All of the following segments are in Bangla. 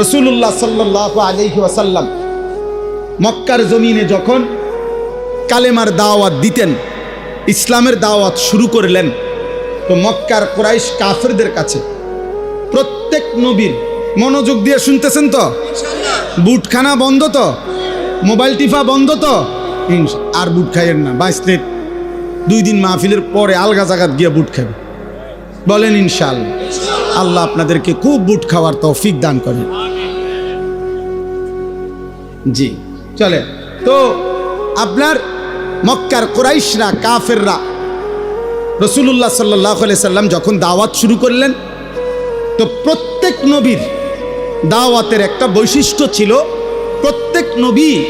রসুল্লাহ সাল্লাহ আলহি ওয়াসাল্লাম মক্কার জমিনে যখন কালেমার দাওয়াত দিতেন ইসলামের দাওয়াত শুরু করলেন তো মক্কার কোরাইশ কাফেরদের কাছে প্রত্যেক নবীর মনোযোগ দিয়ে শুনতেছেন তো? বুটখানা বন্ধ তো? মোবাইল টিফা বন্ধ তো? আর বুট খাইয়েন না বাইসলে দুই দিন মাহফিলের পরে আলগা জাগাত গিয়ে বুট খাবে বলেন ইনশাআল্লাহ। আল্লাহ আপনাদেরকে খুব বুট খাওয়ার তৌফিক দান করেন। জি। চলে। তো আপনার মক্কার কোরাইশরা, কাফেররা রসুল্লাহ সাল্লাহ সাল্লাম যখন দাওয়াত শুরু করলেন, তো প্রত্যেক নবীর দাওয়াতের একটা বৈশিষ্ট্য ছিল, প্রত্যেক নবী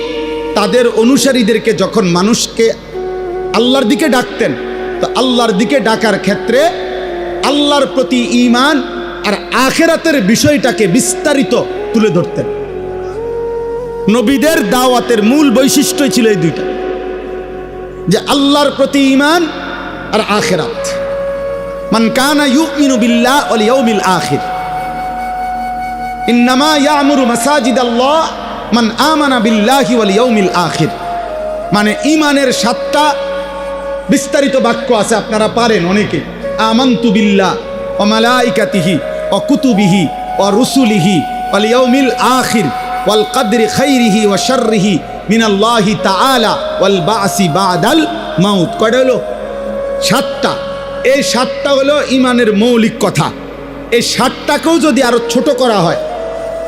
তাদের অনুসারীদেরকে যখন মানুষকে আল্লাহর দিকে ডাকতেন, তো আল্লাহর দিকে ডাকার ক্ষেত্রে আল্লাহর প্রতি ঈমান আর আখেরাতের বিষয়টাকে বিস্তারিত তুলে ধরতেন। নবীদের দাওয়াতের মূল বৈশিষ্ট্যই ছিল এই দুইটা। যে আল্লাহর প্রতি ইমান আর আখেরাত। মান কানা ইউমিনু বিল্লাহ ওয়াল ইয়াউমিল আখির। ইন্নামা ইয়ামুরু মাসাজিদ আল্লাহ মান আমানা বিল্লাহি ওয়াল ইয়াউমিল আখির। মানে ইমানের সাতটা বিস্তারিত বাক্য আছে, আপনারা পারেন অনেকে। আমান্তু বিল্লাহ ও মালাইকাতিহি ও কুতুবিহি ও রুসুলিহি ওয়াল ইয়াউমিল আখির। ওয়াল কদরি খাইরিহি ওয়া শাররিহি মিনাল্লাহি তাআলা ওয়াল বাসি বাদাল মাউত। কয়টা হলো? সাতটা। এই সাতটা হলো ইমানের মৌলিক কথা। এই সাতটাকেও যদি আরও ছোট করা হয়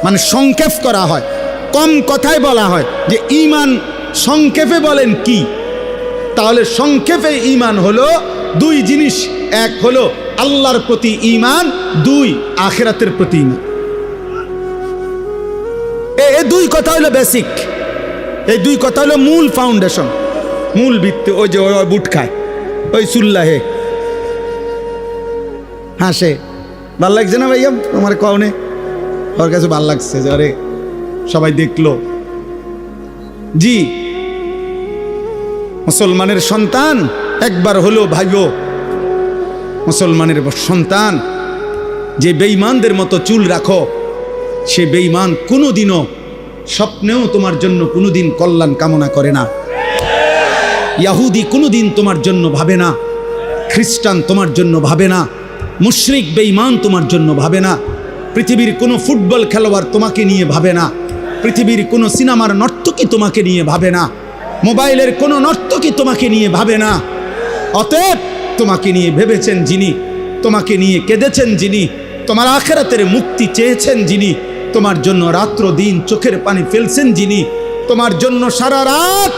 মানে সংক্ষেপ করা হয়, কম কথায় বলা হয় যে ইমান সংক্ষেপে বলেন কি, তাহলে সংক্ষেপে ইমান হলো দুই জিনিস। এক হলো আল্লাহর প্রতি ইমান দুই আখেরাতের প্রতি ইমান দুই কথা হলো বেসিক এই দুই কথা হলো মূল ফাউন্ডেশন মূল ভিত্তি, ওই যে ওই বুট খায়, ওই সুল্লাহে হাসে, ভালো লাগছে না ভাইয়া? তোমার কওনে ওর কাছে ভালো লাগছে যে, আরে, সবাই দেখল। জি, মুসলমানের সন্তান, একবার হলো ভাইও। মুসলমানের সন্তান, যে বেঈমানদের মতো চুল রাখো, সে বেঈমান কোনোদিনও স্বপ্নেও তোমার জন্য কোনোদিন কল্যাণ কামনা করে না। ইয়াহুদি কোনোদিন তোমার জন্য ভাবে না। খ্রিস্টান তোমার জন্য ভাবে না। মুশরিক, বেঈমান তোমার জন্য ভাবে না। পৃথিবীর কোনো ফুটবল খেলোয়াড় তোমাকে নিয়ে ভাবে না। পৃথিবীর কোনো সিনেমার নর্তকী তোমাকে নিয়ে ভাবে না। মোবাইলের কোনো নর্তকী তোমাকে নিয়ে ভাবে না। অতএব তোমাকে নিয়ে ভেবেছেন যিনি, তোমাকে নিয়ে কেঁদেছেন যিনি, তোমার আখেরাতের মুক্তি চেয়েছেন যিনি তোমার জন্য রাত্র দিন চোখের পানি ফেলছেন যিনি, তোমার জন্য সারা রাত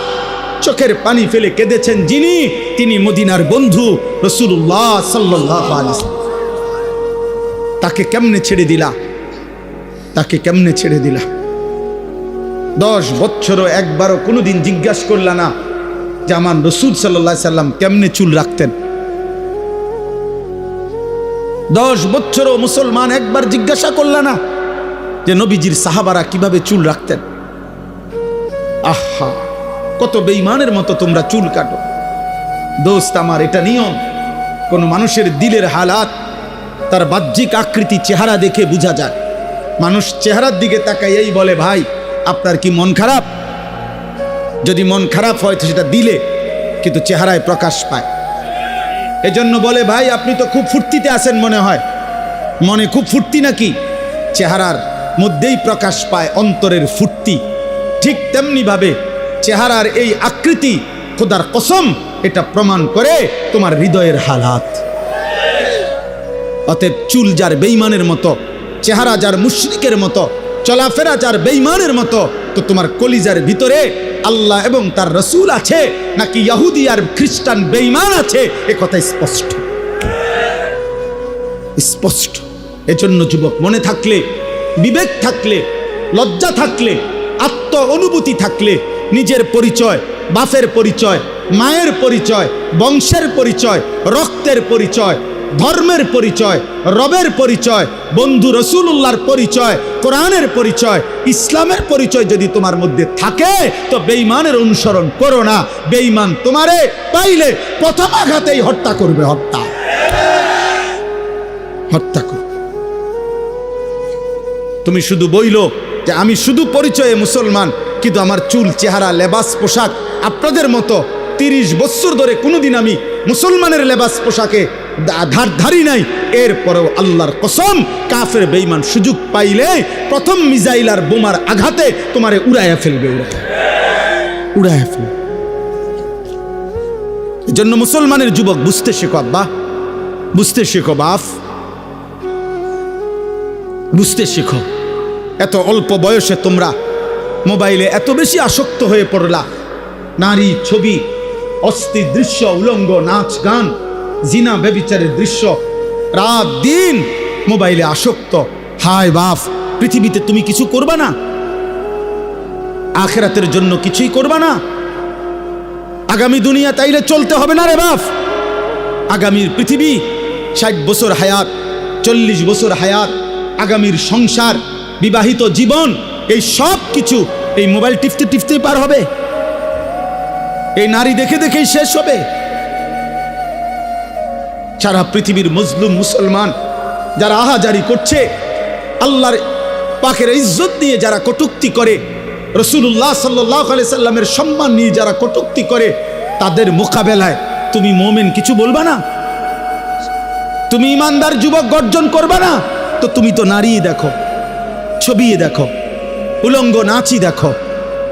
চোখের পানি ফেলে কেঁদেছেন যিনি, তিনি মদিনার বন্ধু রসুল্লাহ সাল্লাহ তাকে কেমনে ছেড়ে দিলা? তাকে কেমনে ছেড়ে দিলা? দশ বছরও একবারও কোনোদিন জিজ্ঞাসা করলা না যে আমার রসুল সাল্লাহ সাল্লাম কেমনে চুল রাখতেন। দশ বছরও মুসলমান একবার জিজ্ঞাসা করলা না যে নবীজির সাহাবারা কীভাবে চুল রাখতেন। আহা, কত বেইমানের মতো তোমরা চুল কাটো। দোস্ত, আমার এটা নিয়ম। কোন মানুষের দিলের হালাত, তার বাহ্যিক আকৃতি চেহারা দেখে বোঝা যায়। মানুষ চেহারার দিকে তাকাইয়াই বলে, ভাই, আপনার কি মন খারাপ? যদি মন খারাপ হয় তো সেটা দিলে, কিন্তু চেহারায় প্রকাশ পায়। এজন্য বলে, ভাই, আপনি তো খুব ফুর্তিতে আছেন মনে হয়। মনে খুব ফুর্তি নাকি? চেহারার মধ্যেই প্রকাশ পায় অন্তরের ফুর্তি। ঠিক তেমনিভাবে চেহারার এই আকৃতি খোদার কসম, এটা প্রমাণ করে তোমার হৃদয়ের হালাত। অতএব চুল যার বেইমানের মতো, চেহারা যার মুশরিকের মতো, চলাফেরা যার বেইমানের মতো, তো তোমার কলিজার ভিতরে আল্লাহ এবং তার রসুল আছে, নাকি ইয়াহুদি আর খ্রিস্টান বেইমান আছে? এ কথা স্পষ্ট। স্পষ্ট। এজন্য যুবক, মনে থাকলে বিবেক থাকলে, লজ্জা থাকলে আত্ম অনুভূতি থাকলে, নিজের পরিচয়, বাপের পরিচয়, মায়ের পরিচয়, বংশের পরিচয়, রক্তের পরিচয়, ধর্মের পরিচয়, রবের পরিচয়, বন্ধু রসুল্লাহর পরিচয়, কোরআনের পরিচয়, ইসলামের পরিচয় যদি তোমার মধ্যে থাকে, তো বেঈমানের অনুসরণ করো না। বেঈমান তোমারে পাইলে প্রথম আঘাতেই হত্যা করবে হত্যা। হত্যা তুমি শুধু বইল যে আমি শুধু পরিচয়ে মুসলমান, কিন্তু আমার চুল, চেহারা, লেবাস, পোশাক আপনাদের মতো তিরিশ বছর ধরে কোনোদিন আমি মুসলমানের লেবাস, পোশাকে ধার ধারি নাই। এরপরেও আল্লাহর কসম, কাফের বেইমান সুযোগ পাইলে প্রথম মিজাইল আর বোমার আঘাতে তোমারে উড়াইয়া ফেলবে উড়াইয়া উড়াইয়া ফেলবে। এজন্য মুসলমানের যুবক, বুঝতে শেখো আব্বা, বুঝতে শেখো বাফ বুঝতে শেখো। এত অল্প বয়সে তোমরা মোবাইলে এত বেশি আসক্ত হয়ে পড়লা। নারী ছবি অস্থির দৃশ্য, উলঙ্গ নাচ গান, জিনা বেবিচারের দৃশ্য, রাত দিন মোবাইলে আসক্ত। হায় বাফ পৃথিবীতে তুমি কিছু করবা না? আখেরাতের জন্য কিছুই করবা না? আগামী দুনিয়া তাইলে চলতে হবে না রে বাপ? আগামীর পৃথিবী, ষাট বছর হায়াত, চল্লিশ বছর হায়াত, আগামীর সংসার বিবাহিত জীবন, এই সব কিছু এই মোবাইল টিপতে টিপতেই পার হবে। এই নারী দেখে দেখেই শেষ হবে। সারা পৃথিবীর মজলুম মুসলমান যারা আহাজারি করছে, আল্লাহর পাখের ইজ্জত নিয়ে যারা কটুক্তি করে রসুল্লাহ সাল্লাহ সাল্লামের সম্মান নিয়ে যারা কটুক্তি করে, তাদের মোকাবেলায় তুমি মোমেন কিছু বলবা না? তুমি ইমানদার যুবক গর্জন করবা না? তো তুমি তো নারী দেখো। ছবি দেখো। উলঙ্গ নাচি দেখো।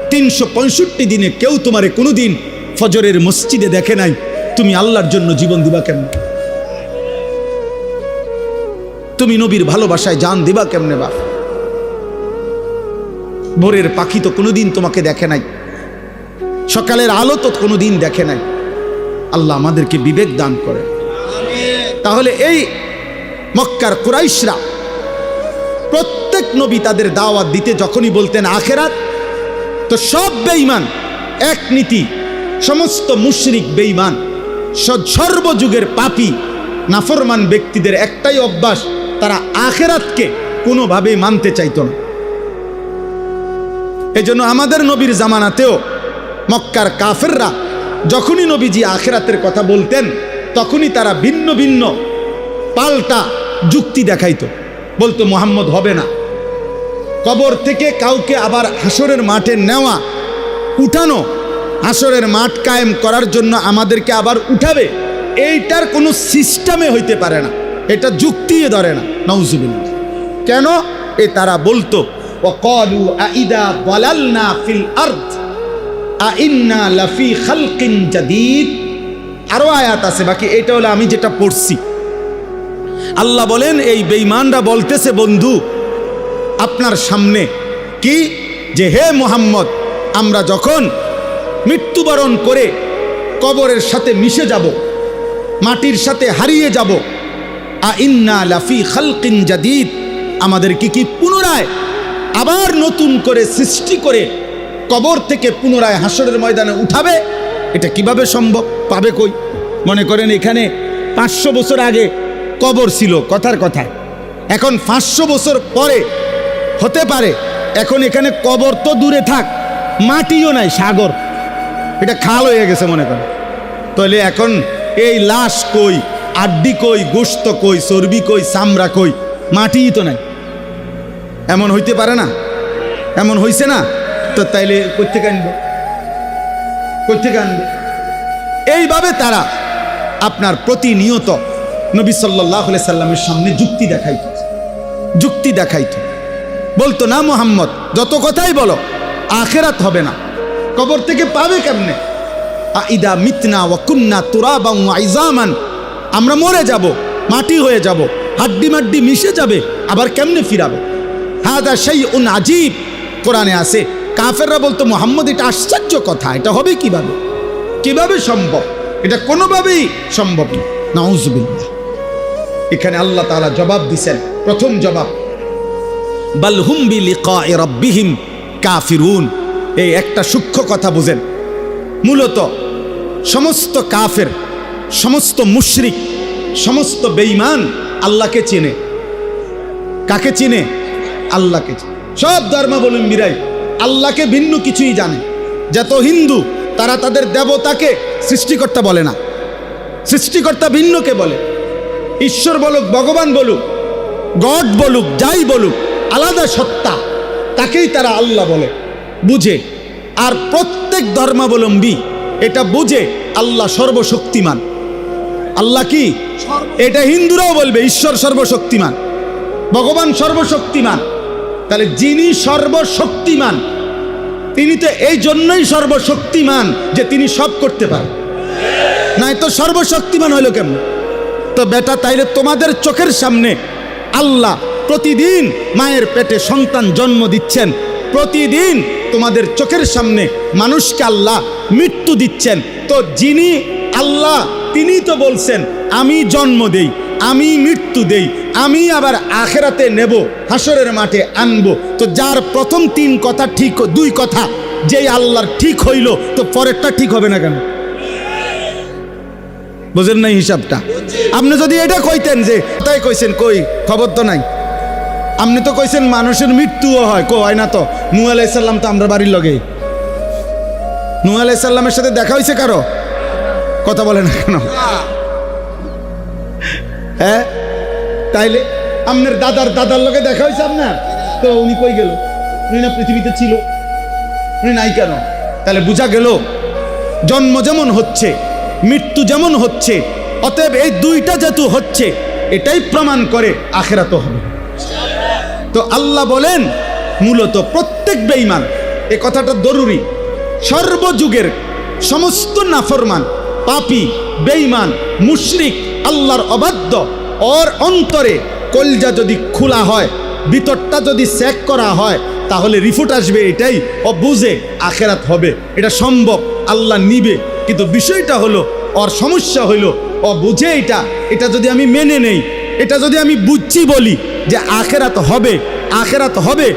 তিনশো পঁয়ষট্টি দিনে কেউ তোমারে কোনোদিন ফজরের মসজিদে দেখে নাই। তুমি আল্লাহর জন্য জীবন দিবা কেমন? তুমি নবীর ভালোবাসায় জান দিবা কেমনে বা? ভোরের পাখি তো কোনোদিন তোমাকে দেখে নাই। সকালের আলো তো কোনোদিন দেখে নাই। আল্লাহ আমাদেরকে বিবেক দান করে। তাহলে এই মক্কার কুরাইশরা প্রত্যেক নবী তাদের দাওয়াত দিতে যখনই বলতেন আখেরাত, তো সব বেঈমান এক নীতি, সমস্ত মুশরিক বেঈমান সর্বযুগের পাপী, নাফরমান ব্যক্তিদের একটাই অভ্যাস, তারা আখেরাতকে কোনোভাবেই মানতে চাইতো না। এজন্য আমাদের নবীর জামানাতেও মক্কার কাফেররা যখনই নবীজি আখেরাতের কথা বলতেন, তখনই তারা ভিন্ন ভিন্ন পাল্টা যুক্তি দেখাইত। বলতো, মোহাম্মদ হবে না। কবর থেকে কাউকে আবার হাসরের মাঠে নেওয়া উঠানো হাসরের মাঠ কায়েম করার জন্য আমাদেরকে আবার উঠাবে এইটার কোনো সিস্টেমে হইতে পারে না এটা যুক্তিয়ে ধরে না নৌজুবিল্লা কেন এ তারা বলতো وقالوا أإذا ضللنا في الأرض أإنا لفي خلق جديد আরো আয়াত আছে বাকি এটা হলো আমি যেটা পড়ছি আল্লাহ বলেন এই বেঈমানরা বলতেছে বন্ধু আপনার সামনে। কি? যে হে মোহাম্মদ, আমরা যখন মৃত্যুবরণ করে কবরের সাথে মিশে যাব, মাটির সাথে হারিয়ে যাব, আ ইন্না লাফি খালকিন জাদিদ, আমাদের কি কি পুনরায় আবার নতুন করে সৃষ্টি করে কবর থেকে পুনরায় হাসরের ময়দানে উঠাবে, এটা কীভাবে সম্ভব? পাবে কই? মনে করেন এখানে পাঁচশো বছর আগে কবর ছিল, কথার কথায়। এখন পাঁচশো বছর পরে হতে পারে। এখন এখানে কবর তো দূরে থাক, মাটিও নাই, সাগর। এটা খাল হয়ে গেছে মনে করেন। তাহলে এখন এই লাশ কই, আড্ডি কই, গোস্ত কই, চর্বি কই, চামড়া কই, মাটিই তো নাই। এমন হইতে পারে না? এমন হইছে না? তো তাইলে কোথেকে আনবে? কোথেকে আনবে? এইভাবে তারা আপনার প্রতিনিয়ত নবী সাল্লাহ সাল্লামের সামনে যুক্তি দেখাইত। যুক্তি দেখাইত। বলতো, না মোহাম্মদ, যত কথাই বলো, আখেরাত হবে না। কবর থেকে পাবে কেমনে? আইদা মিতনা ওয়াকুন্না তুরাবা আইজামান আমরা মরে যাব, মাটি হয়ে যাব, হাড্ডি মাড্ডি মিশে যাবে, আবার কেমনে ফিরাবে? হাদা সেই উন আজীব কোরআনে আছে, কাফেররা বলতো, মোহাম্মদ, এটা আশ্চর্য কথা, এটা হবে কীভাবে? কীভাবে সম্ভব? এটা কোনোভাবেই সম্ভব না। এখানে আল্লাহ তাআলা জবাব দিছেন, প্রথম জবাব বাল হুম বি রাব্বিহিম কাফিরুন। এই একটা সূক্ষ্ম কথা বুঝেন। মূলত সমস্ত কাফের, সমস্ত মুশরিক, সমস্ত বেঈমান আল্লাহকে চেনে। কাকে চিনে? আল্লাহকে সব ধর্মাবলম্বীরাই আল্লাহকে ভিন্ন কিছুই জানে। যত হিন্দু, তারা তাদের দেবতাকে সৃষ্টিকর্তা বলে না। সৃষ্টিকর্তা ভিন্নকে বলে। ঈশ্বর বলুক, ভগবান বলুক, গড বলুক, যাই বলুক আলাদা সত্তা, তাকেই তারা আল্লাহ বলে। বুঝে? আর প্রত্যেক ধর্মাবলম্বী এটা বুঝে আল্লাহ সর্বশক্তিমান। আল্লাহ কি? এটা হিন্দুরাও বলবে, ঈশ্বর সর্বশক্তিমান। ভগবান সর্বশক্তিমান। তাহলে যিনি সর্বশক্তিমান, তিনি তো এই জন্যই সর্বশক্তিমান যে তিনি সব করতে পারেন নাই তো সর্বশক্তিমান হইল কেমন? তো বেটা, তাইলে তোমাদের চোখের সামনে আল্লাহ প্রতিদিন মায়ের পেটে সন্তান জন্ম দিচ্ছেন। প্রতিদিন তোমাদের চোখের সামনে মানুষকে আল্লাহ মৃত্যু দিচ্ছেন। তো যিনি আল্লাহ তিনি তো বলছেন, আমি জন্ম দেই, আমি মৃত্যু দেই, আমি আবার আখেরাতে নেব হাসরের মাঠে আনব। তো যার প্রথম তিন কথা ঠিক, দুই কথা যেই আল্লাহর ঠিক হইল, তো পরেরটা ঠিক হবে না কেন? বুঝেন নাই হিসাবটা? আপনি যদি এটা কইতেন যে, তাই কইছেন, কই, খবর তো নাই। আপনি তো কইছেন মানুষের মৃত্যুও হয়। কো, হয় না তো? নু আলাইসাল্লাম তো আমরা বাড়ির লগে। নু আলাইসাল্লামের সাথে দেখা হয়েছে কারও? কথা বলে না কেন? হ্যাঁ? তাইলে আপনার দাদার দাদার লোকে দেখা হয়েছে আপনার? তো উনি কই গেল? উনি না পৃথিবীতে ছিল? উনি নাই কেন? তাহলে বোঝা গেল, জন্ম যেমন হচ্ছে, মৃত্যু যেমন হচ্ছে, অতএব এই দুইটা যেহেতু হচ্ছে, এটাই প্রমাণ করে আখেরা তো হবে। তো আল্লাহ বলেন, মূলত প্রত্যেক বেঈমান, এ কথাটা জরুরি। সর্বযুগের সমস্ত নাফরমান, পাপি, বেঈমান, মুশরিক, আল্লাহর অবাধ্য, ওর অন্তরে কলজা যদি খোলা হয়, ভিতরটা যদি চেক করা হয়, তাহলে রিফুট আসবে এটাই, ও বুঝে আখেরাত হবে। এটা সম্ভব, আল্লাহ নিবে। কিন্তু বিষয়টা হলো, ওর সমস্যা হইল, ও বুঝে এটা এটা যদি আমি মেনে নেই এটা যদি আমি বুঝছি বলি যে আখেরাত হবে আখেরাত হবে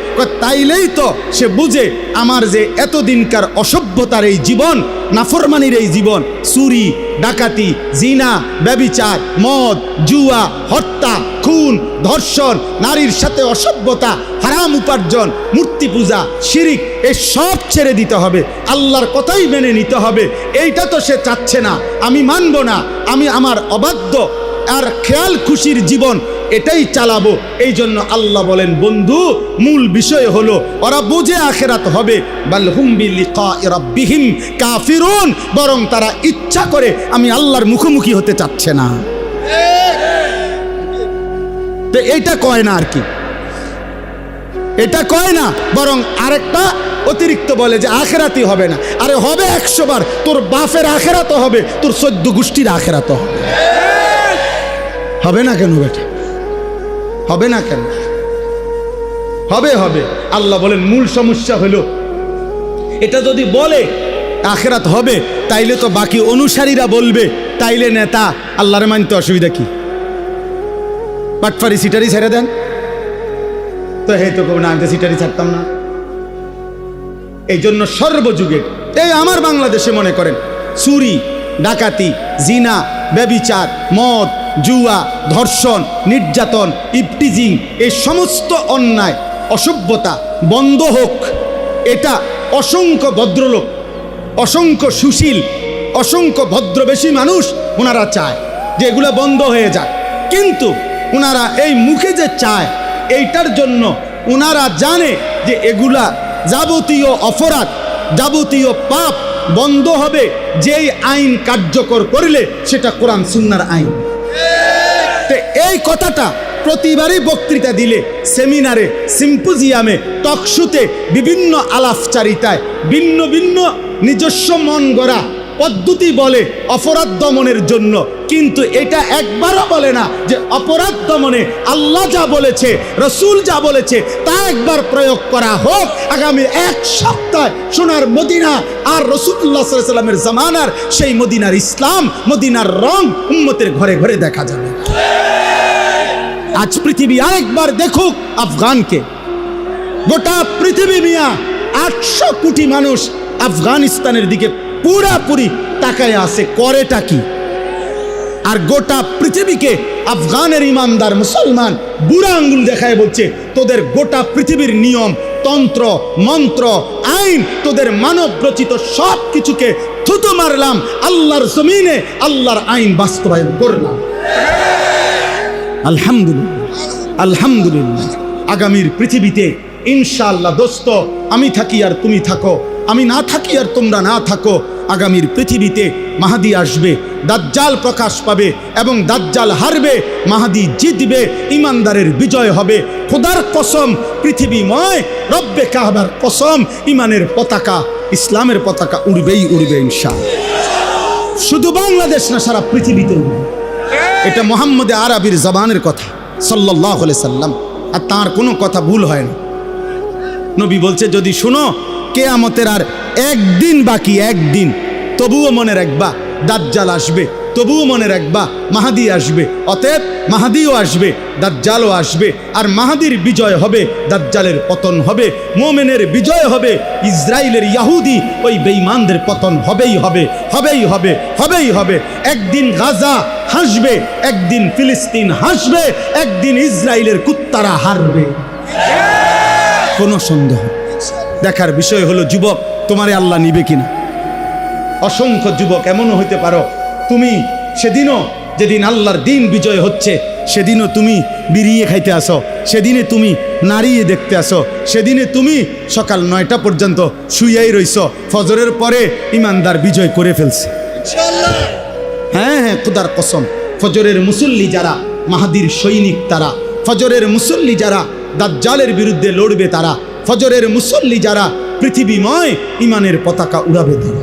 তাইলেই তো সে বুঝে আমার যে এতদিনকার অসভ্যতার এই জীবন, নাফরমানির এই জীবন, চুরি, ডাকাতি, জিনা, ব্যবিচার, মদ, জুয়া, হত্যা, খুন, ধর্ষণ, নারীর সাথে অসভ্যতা, হারাম উপার্জন, মূর্তি পূজা, শিরিক, এ সব ছেড়ে দিতে হবে। আল্লাহর কথাই মেনে নিতে হবে। এইটা তো সে চাচ্ছে না। আমি মানব না। আমি আমার অবাধ্য আর খেয়াল খুশির জীবন এটাই চালাবো। এই জন্য আল্লাহ বলেন, বন্ধু, মূল বিষয় হলো, ওরা বুঝে আখেরাত হবে। কাফিরুন, বরং তারা ইচ্ছা করে আমি আল্লাহর মুখোমুখি হতে চাচ্ছে না। তো এইটা কয় না আর কি? এটা কয় না, বরং আরেকটা অতিরিক্ত বলে যে আখেরাতি হবে না। আরে হবে একশো বার, তোর বাফের আখেরাত হবে, তোর সদ্য গোষ্ঠীর আখেরাত হবে। হবে না কেন বেটা? হবে না কেন? হবে হবে। আল্লাহ বলেন, মূল সমস্যা হলো, এটা যদি বলে, আখেরাত হবে, তাইলে তো বাকি অনুসারীরা বলবে, তাইলে নেতা, আল্লাহরে মানতে অসুবিধা কি? পাটফারি সিটারি ছেড়ে দেন। তো হে তো না, আমি তো সিটারি ছাড়তাম না। এই জন্য সর্বযুগে, এই আমার বাংলাদেশে মনে করেন, চুরি, ডাকাতি, জিনা, ব্যবিচার, মদ জুয়া, ধর্ষণ, নির্যাতন, ইপটিজিং এই সমস্ত অন্যায়, অসভ্যতা বন্ধ হোক। এটা অসংখ্য ভদ্রলোক, অসংখ্য সুশীল, অসংখ্য ভদ্রবেশী মানুষ ওনারা চায় যে এগুলো বন্ধ হয়ে যাক। কিন্তু ওনারা এই মুখে যে চায়, এইটার জন্য ওনারা জানে যে এগুলা যাবতীয় অপরাধ, যাবতীয় পাপ বন্ধ হবে যেই আইন কার্যকর করলে সেটা কোরআন সুন্নার আইন। এই কথাটা প্রতিবারই বক্তৃতা দিলে সেমিনারে, সিম্পোজিয়ামে, টকশুতে বিভিন্ন আলাপচারিতায়, ভিন্ন ভিন্ন নিজস্ব মন গড়া পদ্ধতি বলে অপরাধ দমনের জন্য। কিন্তু এটা একবারও বলে না যে অপরাধ দমনে আল্লাহ যা বলেছে, রসুল যা বলেছে একবার প্রয়োগ করা হোক, আগামী এক সপ্তাহ সোনার মদিনা আর রসুল্লাহ সাল্লামের জামানার সেই মদিনার ইসলাম, মদিনার রং উম্মতের ঘরে ঘরে দেখা যাবে। আজ পৃথিবী আরেকবার দেখুক আফগানকে। গোটা পৃথিবী মিয়া আটশো কোটি মানুষ আফগানিস্তানের দিকে পুরাপুরি তাকায় আছে, করেটা কি? আর গোটা পৃথিবীকে আফগানের ইমানদার মুসলমান বুড়া আঙ্গুল দেখায় বলছে, তোদের গোটা পৃথিবীর নিয়ম, তন্ত্র, মন্ত্র, আইন, তোদের মানব রচিত সব কিছুকে থুতু মারলাম, আল্লাহর জমিনে আল্লাহর আইন বাস্তবায়ন করলাম। আলহামদুলিল্লাহ আলহামদুলিল্লাহ। আগামীর পৃথিবীতে ইনশাআল্লাহ দোস্ত, আমি থাকি আর তুমি থাকো। আমি না থাকি আর তোমরা না থাকো। আগামীর পৃথিবীতে মাহাদি আসবে, দাজ্জাল প্রকাশ পাবে এবং দাজ্জাল হারবে, মাহাদি জিতবে, ইমানদারের বিজয় হবে। খোদার কসম, পৃথিবীময় রব্বে কাহবার কসম, ইমানের পতাকা, ইসলামের পতাকা উড়বেই উড়বে ইনশাআল্লাহ। শুধু বাংলাদেশ না, সারা পৃথিবীতে উড়বে। এটা মোহাম্মদে আরবির জবানের কথা সাল্লাহ সাল্লাম। আর তার কোনো কথা ভুল হয় না নবী বলছে, যদি শুনো কেয়ামতের আর একদিন বাকি, একদিন। তবুও মনে রাখবা, দাজ্জাল আসবে। তবুও মনে রাখবা, মাহাদি আসবে। অতএব মাহাদিও আসবে, দাজ্জালও আসবে। আর মাহাদির বিজয় হবে, দাজ্জালের পতন হবে। মোমেনের বিজয় হবে ইসরায়েলের ইয়াহুদি ওই বেঈমানদের পতন হবেই হবে হবেই হবে হবেই হবে। একদিন গাজা হাসবে, একদিন ফিলিস্তিন হাসবে, একদিন ইসরায়েলের কুত্তারা হারবে। কোনো সন্দেহ। দেখার বিষয় হলো, যুবক, তোমারে আল্লাহ নিবে কিনা? অসংখ্য যুবক এমনও হইতে পারো, তুমি সেদিনও যেদিন আল্লাহর দিন বিজয় হচ্ছে, সেদিনও তুমি বিরিয়ে খাইতে আসো, সেদিনে তুমি নাড়িয়ে দেখতে আসো, সেদিনে তুমি সকাল নয়টা পর্যন্ত শুইয়াই রইছ, ফজরের পরে ইমানদার বিজয় করে ফেলছে। হ্যাঁ হ্যাঁ খুদার কসম, ফজরের মুসল্লি যারা, মাহাদির সৈনিক তারা, ফজরের মুসল্লি যারা, দাজ্জালের বিরুদ্ধে লড়বে তারা ফজরের মুসল্লি যারা পৃথিবীময় ইমানের পতাকা উড়াবে তারা।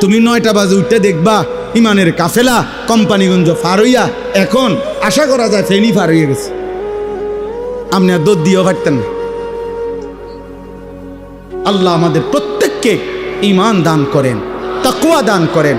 তুমি নয়টা বাজে উঠতে দেখবা ইমানের কাফেলা কোম্পানিগঞ্জ ফার হইয়া এখন আশা করা যায় ফেনি ফার হয়ে গেছে। আপনি আর দোদ দিয়েও পারতেন না। আল্লাহ আমাদের প্রত্যেককে ইমান দান করেন তাকুয়া দান করেন।